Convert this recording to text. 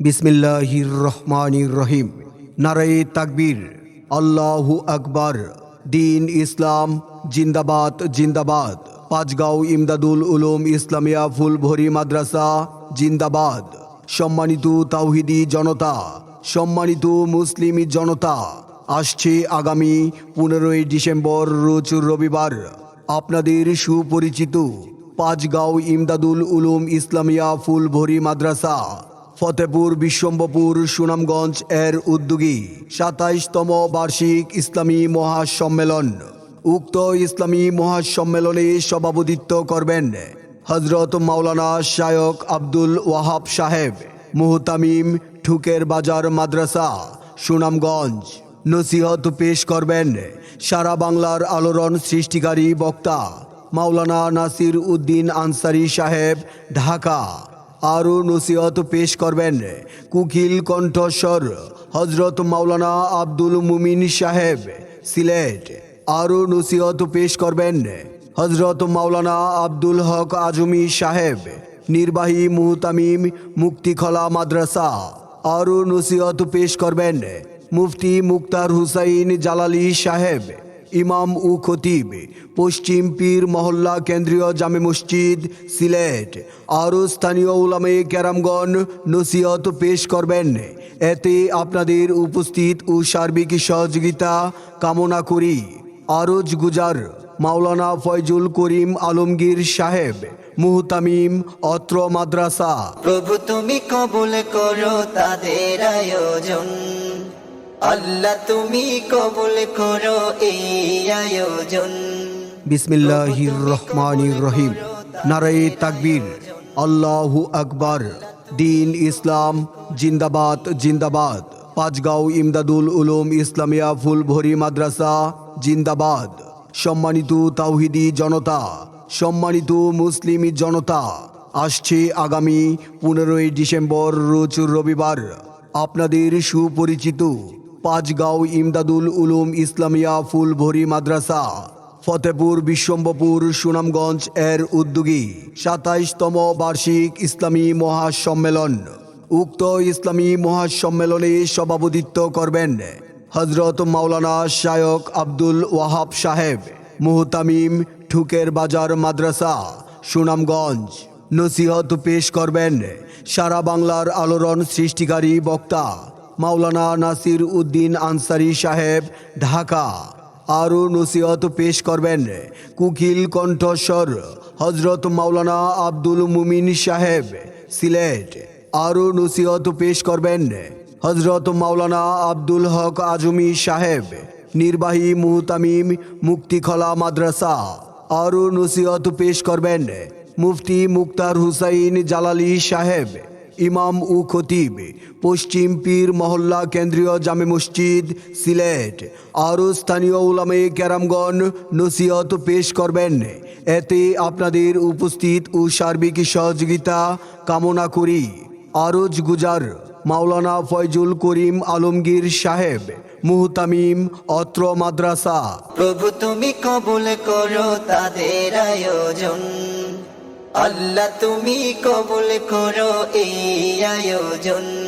বিসমিল্লাহির রহমানির রহিম। নারায়ে তাকবীর। আল্লাহু আকবার। দিন ইসলাম। জিন্দাবাদ জিন্দাবাদ। পাঁচগাঁও ইমদাদুল উলুম ইসলামিয়া ফুলভরি মাদ্রাসা। জিন্দাবাদ। সম্মানিত তাওহিদি জনতা। সম্মানিত মুসলিমি জনতা। আসছে আগামী পনেরোই ডিসেম্বর, রোজ রবিবার। আপনাদের সুপরিচিত পাঁচগাঁও ইমদাদুল উলুম ইসলামিয়া ফুলভরি মাদ্রাসা। ফতেপুর বিশ্বম্বপুর সুনামগঞ্জ এর উদ্যোগী। সাতাইশতম বার্ষিক ইসলামী মহাসম্মেলন। উক্ত ইসলামী মহাসম্মেলনে সভাপতিত্ব করবেন হজরত মাওলানা শায়ক আব্দুল ওয়াহাব সাহেব, মুহতামিম ঠুকের বাজার মাদ্রাসা, সুনামগঞ্জ। নসিহত পেশ করবেন সারা বাংলার আলোড়ন সৃষ্টিকারী বক্তা মাওলানা নাসির উদ্দিন আনসারি সাহেব, ঢাকা। আরও নসিহত পেশ করবেন কুকিল কণ্ঠস্বর হজরত মাওলানা আব্দুল মুমিন সাহেব, সিলেট। আরও নসিহত পেশ করবেন হজরত মাওলানা আব্দুল হক আজমি সাহেব, নির্বাহী মুহতামিম মুক্তিখলা মাদ্রাসা। আরও নসিহত পেশ করবেন মুফতি মুক্তার হুসাইন জালালি সাহেব ইমাম উ খতিব, পশ্চিম পীর মহল্লা কেন্দ্রীয় জামে মসজিদ, সিলেট। আরও স্থানীয় উলামে ক্যারামগণ নসিহত পেশ করবেন। এতে আপনাদের উপস্থিত ও সার্বিক সহযোগিতা কামনা করি। আরজ গুজার, মাওলানা ফয়জুল করিম আলমগীর সাহেব, মুহতামিম অত্র মাদ্রাসা। প্রভু তুমি কবুল করো তাদের আয়োজন। আল্লাহ তুমি কবুল করো এই আয়োজন। বিসমিল্লাহির রহমানির রহিম। নারায়ে তাকবীর। আল্লাহু আকবার। দিন ইসলাম জিন্দাবাদ জিন্দাবাদ। পাঁচগাঁও ইমদাদুল উলুম ইসলামিয়া ফুলভরি মাদ্রাসা জিন্দাবাদ। সম্মানিত তাওহিদি জনতা সম্মানিত মুসলিমি জনতা আসছে আগামী পনেরোই ডিসেম্বর রোজ রবিবার। আপনাদের সুপরিচিত পাঁচগাঁও ইমদাদুল উলুম ইসলামিয়া ফুলভরি মাদ্রাসা, ফতেপুর বিশ্বম্বপুর সুনামগঞ্জ এর উদ্যোগী, সাতাইশতম বার্ষিক ইসলামী মহাসম্মেলন। উক্ত ইসলামী মহাসম্মেলনে সভাপতিত্ব করবেন হজরত মাওলানা শায়ক আব্দুল ওয়াহাব সাহেব, মুহতামিম ঠুকের বাজার মাদ্রাসা, সুনামগঞ্জ। নসিহত পেশ করবেন সারা বাংলার আলোড়ন সৃষ্টিকারী বক্তা মাওলানা নাসির উদ্দিন আনসারি সাহেব, ঢাকা। আরও নসিহত পেশ করবেন কুকিল কণ্ঠস্বর হজরত মাওলানা আব্দুল মুমিন সাহেব, সিলেট। আরও নসিহত পেশ করবেন হজরত মাওলানা আব্দুল হক আজমি সাহেব, নির্বাহী মুহতামিম মুক্তিখলা মাদ্রাসা। আরও নসিহত পেশ করবেন মুফতি মুক্তার হুসাইন জালালি সাহেব ইমাম উ খতিব, পশ্চিম পীর মহল্লা কেন্দ্রীয় জামে মসজিদ, সিলেট। আরও স্থানীয় উলামে ক্যারামগণ নসিহত পেশ করবেন। এতে আপনাদের উপস্থিত ও সার্বিক সহযোগিতা কামনা করি। আরজ গুজার, মাওলানা ফয়জুল করিম আলমগীর সাহেব, মুহতামিম অত্র মাদ্রাসা। প্রভু তুমি কবুল করো তাদের আয়োজন। আল্লাহ তুমি কবুল করো এই আয়োজন।